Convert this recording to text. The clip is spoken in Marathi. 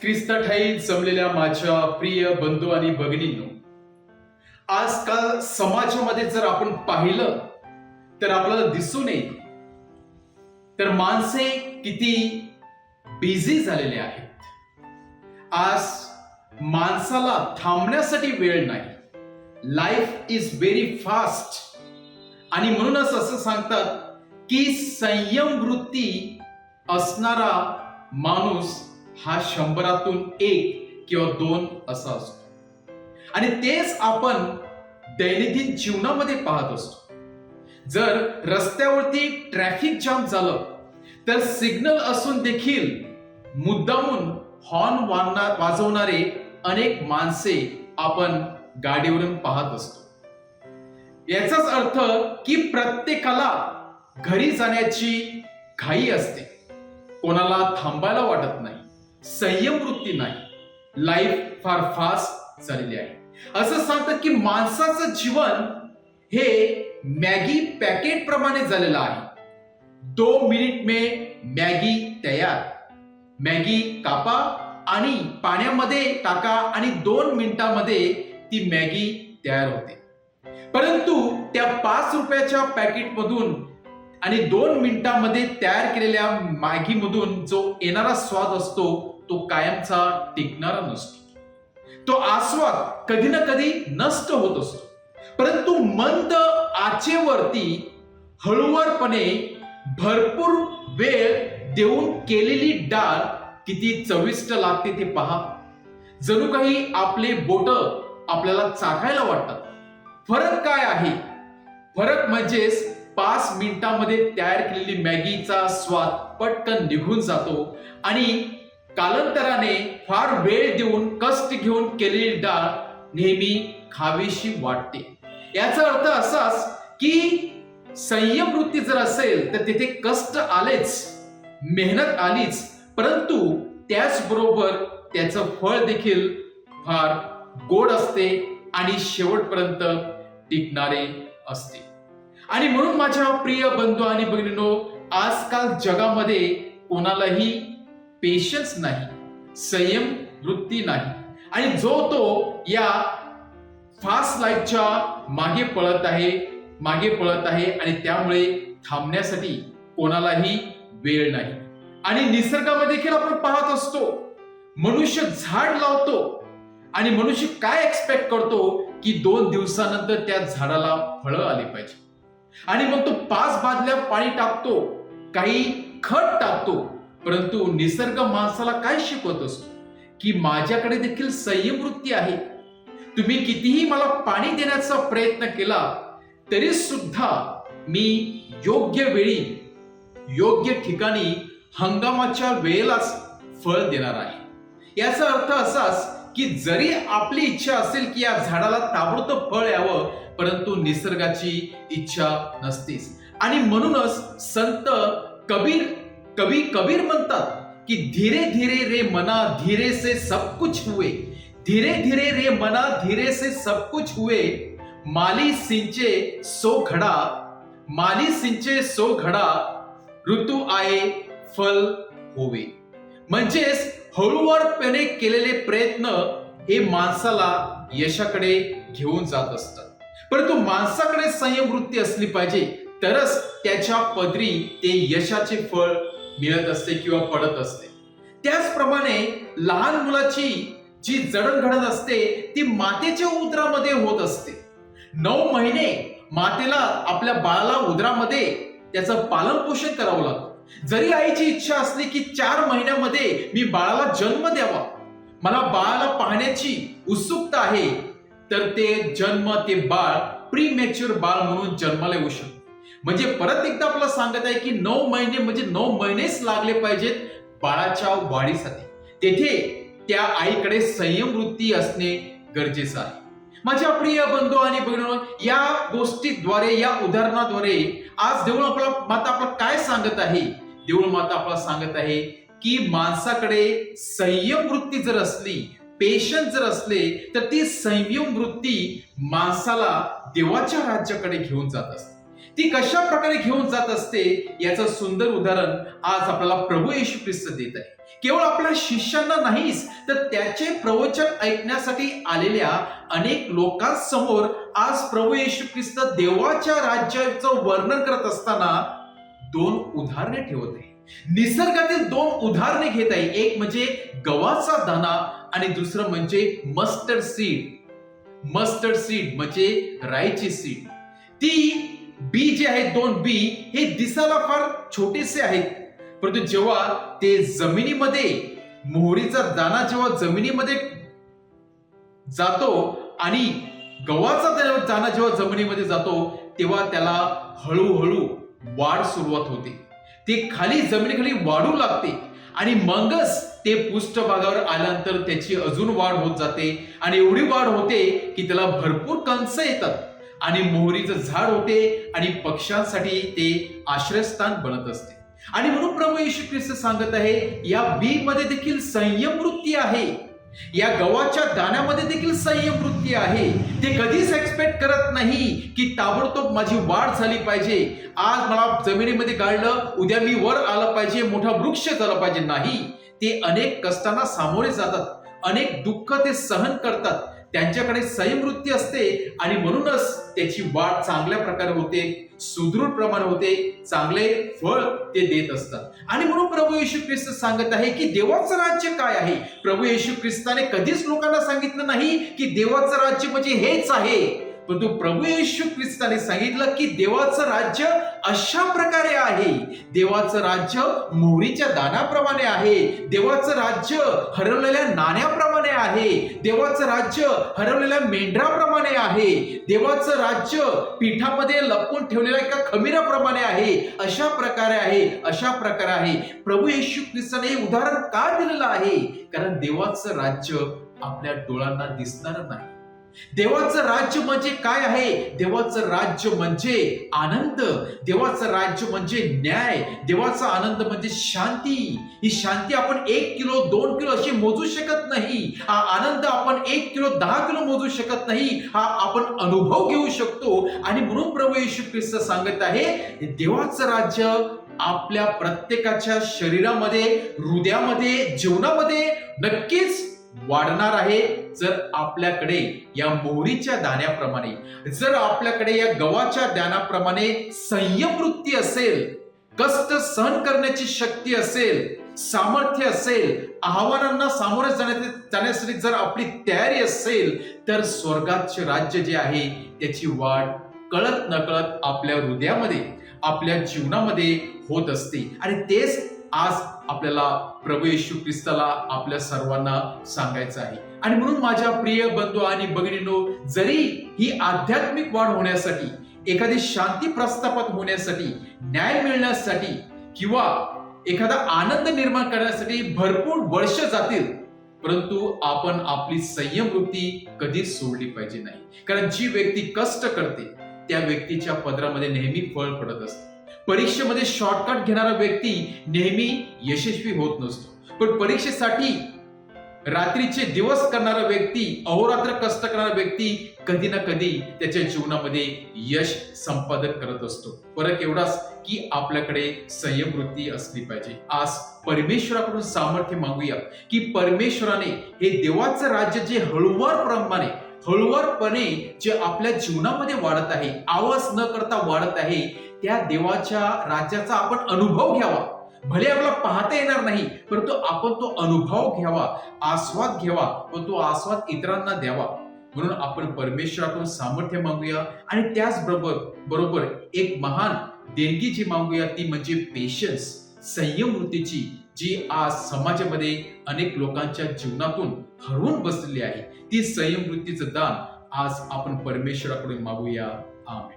ख्रिस्त ठाई जमलेल्या माझ्या प्रिय बंधू आणि भगिनींनो आजकाल समाजामध्ये जर आपण पाहिलं तर आपल्याला दिसून येईल तर माणसे किती बिझी झालेले आहेत. आज माणसाला थांबण्यासाठी वेळ नाही. लाईफ इज व्हेरी फास्ट आणि म्हणूनच असं सांगतात की संयम वृत्ती असणारा माणूस हा शंभरातून एक किंवा दोन असा असतो. आणि तेच आपण दैनंदिन जीवनामध्ये पाहत असतो. जर रस्त्यावरती ट्रॅफिक जाम झालं तर सिग्नल असून देखील मुद्दामून हॉर्न वाजणार वाजवणारे अनेक माणसे आपण गाडीवरून पाहत असतो. याचाच अर्थ की प्रत्येकाला घरी जाण्याची घाई असते. कोणाला थांबायला वाटत नाही. संयम वृत्ती नाही. लाईफ फार फास्ट चालली आहे. असं सांगतात की माणसाचं जीवन हे मॅगी पॅकेट प्रमाणे झालेलं आहे. दो मिनिट मे मॅगी तयार. मॅगी कापा आणि पाण्यामध्ये टाका आणि दोन मिनिटामध्ये ती मॅगी तयार होते. परंतु त्या पाच रुपयाच्या पॅकेटमधून आणि दोन मिनिटांमध्ये तयार केलेल्या मॅगी मधून जो येणारा स्वाद असतो तो कायमचा टिकणारा नसतो. तो आस्वाद कधी ना कधी नष्ट होत असतो. परंतु मंद आचेवरती हळूवारपणे भरपूर वेळ देऊन केलेली डाळ किती चविष्ट लागते ते पहा. जणू काही आपले बोट आपल्याला चाखायला वाटतात. फरक काय आहे? फरक म्हणजेच पाच मिनिटांमध्ये तयार केलेली मॅगीचा स्वाद पटकन निघून जातो आणि कालांतराने फार वेळ देऊन कष्ट घेऊन केलेली डाळ नेहमी खावीशी वाटते. याचा अर्थ असाच की संयम वृत्ती जर असेल तर तिथे कष्ट आलेच मेहनत आलीच परंतु त्याचबरोबर त्याचं फळ देखील फार गोड असते आणि शेवटपर्यंत टिकणारे असते. आणि म्हणून माझ्या प्रिय बंधू आणि बहिणीनो आजकाल जगामध्ये कोणालाही पेशन्स नाही संयम वृत्ती नाही. आणि जो तो या फास्ट लाईफच्या मागे पळत आहे मागे पळत आहे आणि त्यामुळे थांबण्यासाठी कोणालाही वेळ नाही. आणि निसर्गामध्ये देखील आपण पाहत असतो मनुष्य झाड लावतो आणि मनुष्य काय एक्सपेक्ट करतो की दोन दिवसानंतर त्या झाडाला फळं आली पाहिजे. आणि मग तो पाच बादल्या पाणी टाकतो काही खत टाकतो परंतु निसर्ग माणसाला काय शिकवत असतो? की माझ्याकडे देखील संयम वृत्ती आहे. तुम्ही कितीही मला पाणी देण्याचा प्रयत्न केला तरी सुद्धा मी योग्य वेळी योग्य ठिकाणी हंगामाच्या वेळेलाच फळ देणार आहे. याचा अर्थ असाच की जरी आपली इच्छा असेल की या झाडाला ताबडतोब फळ यावं परंतु निसर्गाची इच्छा नसतेच. आणि म्हणूनच संत कबीर कवी कबीर म्हणतात की धीरे धीरे रे मना धीरे से सब कुछ हुए। धीरे धीरे रे मना धीरे से सब कुछ हुए। माली सिंचे सो घडा माली सिंचे सो घडा ऋतू आये फल होवे। म्हणजेच हळूवारपणे केलेले प्रयत्न हे माणसाला यशाकडे घेऊन जात असतात. परंतु माणसाकडे संयम वृत्ती असली पाहिजे तरच त्याच्या पदरी ते यशाचे फळ मिळत असते किंवा पडत असते. त्याचप्रमाणे लहान मुलाची जी जडणघडण असते ती मातेच्या उदरामध्ये होत असते. नऊ महिने मातेला आपल्या बाळाला उदरामध्ये त्याचं पालन पोषण करावं लागतं. जरी आईची इच्छा असली की चार महिन्यामध्ये मी बाळाला जन्म द्यावा. मला बाळाला पाहण्याची उत्सुकता आहे तर ते जन्म ते बाळ प्री मॅच्युअर बाळ म्हणून जन्माला येऊ शकतो. म्हणजे परत एकदा आपल्याला सांगत आहे की नऊ महिने म्हणजे नऊ महिनेच लागले पाहिजेत बाळाच्या वाढीसाठी. तेथे त्या आईकडे संयम वृत्ती असणे गरजेचं आहे. माझ्या प्रिय बंधू आणि बहिणी या गोष्टीद्वारे या उदाहरणाद्वारे आज देऊळ आपला माता आपला काय सांगत आहे? देऊळ माता आपला सांगत आहे की माणसाकडे संयम वृत्ती जर असली पेशन्स जर असले तर ती संयम वृत्ती माणसाला देवाच्या राज्याकडे घेऊन जात असते. ती कशा प्रकारे घेऊन जात असते याचं सुंदर उदाहरण आज आपल्याला प्रभू येशू ख्रिस्त देत आहे. केवळ आपल्या शिष्यांना नाहीच तर त्याचे प्रवचन ऐकण्यासाठी आलेल्या अनेक लोकांसमोर आज प्रभू येशू ख्रिस्त देवाच्या राज्याचं वर्णन करत असताना दोन उदाहरणे ठेवत आहे. निसर्गातील दोन उदाहरणे घेत आहे. एक म्हणजे गव्हाचा दाना आणि दुसरं म्हणजे मस्टर्ड सीड मस्टर्ड सीड म्हणजे रायची सीड ती बी जे आहेत दोन बी हे दिसायला फार छोटेसे आहेत. परंतु जेव्हा ते जमिनीमध्ये मोहरीचा दाना जेव्हा जमिनीमध्ये जातो आणि गव्हाचा दाना जेव्हा जमिनीमध्ये जातो तेव्हा त्याला हळूहळू वाढ सुरुवात होते. ते खाली जमिनीखाली वाढू लागते आणि मगच ते पृष्ठभागावर आल्यानंतर त्याची अजून वाढ होत जाते आणि एवढी वाढ होते की त्याला भरपूर कंस येतात. आणि मोहरीचं झाड होते आणि पक्ष्यांसाठी ते आश्रयस्थान बनत असते. आणि म्हणून प्रभू येशू ख्रिस्त सांगत आहे या बी मध्ये देखील संयम वृत्ती आहे. या गव्हाच्या दाण्यामध्ये देखील संयम वृत्ती आहे. ते कधीच एक्सपेक्ट करत नाही की ताबडतोब माझी वाढ झाली पाहिजे. आज मला जमिनीमध्ये गाळलं उद्या मी वर आलं पाहिजे मोठा वृक्ष झाला पाहिजे. नाही ते अनेक कष्टांना सामोरे जातात. अनेक दुःख ते सहन करतात. त्यांच्याकडे संयमवृत्ती असते आणि म्हणूनच त्याची वाढ चांगल्या प्रकारे होते सुदृढ प्रमाण होते चांगले फळ ते देत असतात. आणि म्हणून प्रभू येशू ख्रिस्त सांगत आहे की देवाचं राज्य काय आहे? प्रभू येशू ख्रिस्ताने कधीच लोकांना सांगितलं नाही की देवाचं राज्य म्हणजे हेच आहे. परंतु प्रभू येशू ख्रिस्ताने सांगितलं की देवाचं राज्य अशा प्रकारे आहे. देवाचं राज्य मोहरीच्या दानाप्रमाणे आहे. देवाचं राज्य हरवलेल्या नाण्याप्रमाणे आहे. देवाचं राज्य हरवलेल्या मेंढराप्रमाणे आहे. देवाचं राज्य पीठामध्ये लपवून ठेवलेल्या एका खमीराप्रमाणे आहे. अशा प्रकारे आहे अशा प्रकारे आहे. प्रभू येशू ख्रिस्ताने हे उदाहरण का दिलेलं आहे? कारण देवाचं राज्य आपल्या डोळ्यांना दिसणार नाही. देवाचं राज्य म्हणजे काय आहे? देवाचं राज्य म्हणजे आनंद. देवाचं राज्य म्हणजे न्याय. देवाचा आनंद म्हणजे शांती. ही शांती आपण एक किलो दोन किलो अशी मोजू शकत नाही. हा आनंद आपण एक किलो दहा किलो मोजू शकत नाही. हा आपण अनुभव घेऊ शकतो. आणि म्हणून प्रभू येशू ख्रिस्त सांगत आहे देवाचं राज्य आपल्या प्रत्येकाच्या शरीरामध्ये हृदयामध्ये जीवनामध्ये नक्कीच वाढणार आहे. जर आपल्याकडे या मोहरीच्या दाण्याप्रमाणे जर आपल्याकडे या गव्हाच्या दाण्याप्रमाणे संयम वृत्ती असेल कष्ट सहन करण्याची शक्ती असेल सामर्थ्य असेल आव्हानांना सामोरे जाण्या- जाण्यासाठी जर आपली तयारी असेल तर स्वर्गाचे राज्य जे आहे त्याची वाढ कळत नकळत आपल्या हृदयामध्ये आपल्या जीवनामध्ये होत असते. आणि तेच आज आपल्याला प्रभू येशू ख्रिस्ताला आपल्या सर्वांना सांगायचं आहे. आणि म्हणून माझ्या प्रिय बंधू आणि भगिनींनो जरी ही आध्यात्मिक वाढ होण्यासाठी एखादी शांती प्रस्थापित होण्यासाठी न्याय मिळण्यासाठी किंवा एखादा आनंद निर्माण करण्यासाठी भरपूर वर्ष जातील परंतु आपण आपली संयम वृत्ती कधीच सोडली पाहिजे नाही. कारण जी व्यक्ती कष्ट करते त्या व्यक्तीच्या पदरामध्ये नेहमी फळ पडत असते. परीक्षेमध्ये शॉर्टकट घेणारा व्यक्ती नेहमी यशस्वी होत नसतो. पण परीक्षेसाठी रात्रीचे दिवस करणारा व्यक्ती अहोरात्र कष्ट करणारा व्यक्ती कधी ना कधी त्याच्या जीवनामध्ये यश संपादन करत असतो. फरक एवढाच की आपल्याकडे संयम वृत्ती असली पाहिजे. आज परमेश्वराकडून सामर्थ्य मागूया की परमेश्वराने हे देवाचं राज्य जे हळुवार प्रमाणे हळुवारपणे जे आपल्या जीवनामध्ये वाढत आहे आवाज न करता वाढत आहे त्या देवाच्या राज्याचा आपण अनुभव घ्यावा. भले आपला पाहता येणार नाही परंतु आपण तो अनुभव घ्यावा आस्वाद घ्यावा व तो आस्वाद इतरांना द्यावा. म्हणून आपण परमेश्वराकडून सामर्थ्य मागूया आणि त्याचबरोबर बरोबर एक महान देणगी जी मागूया ती म्हणजे पेशन्स संयम वृत्तीची जी आज समाजामध्ये अनेक लोकांच्या जीवनातून हरवून बसलेली आहे. ती संयम वृत्तीचं दान आज आपण परमेश्वराकडून मागूया. आम्ही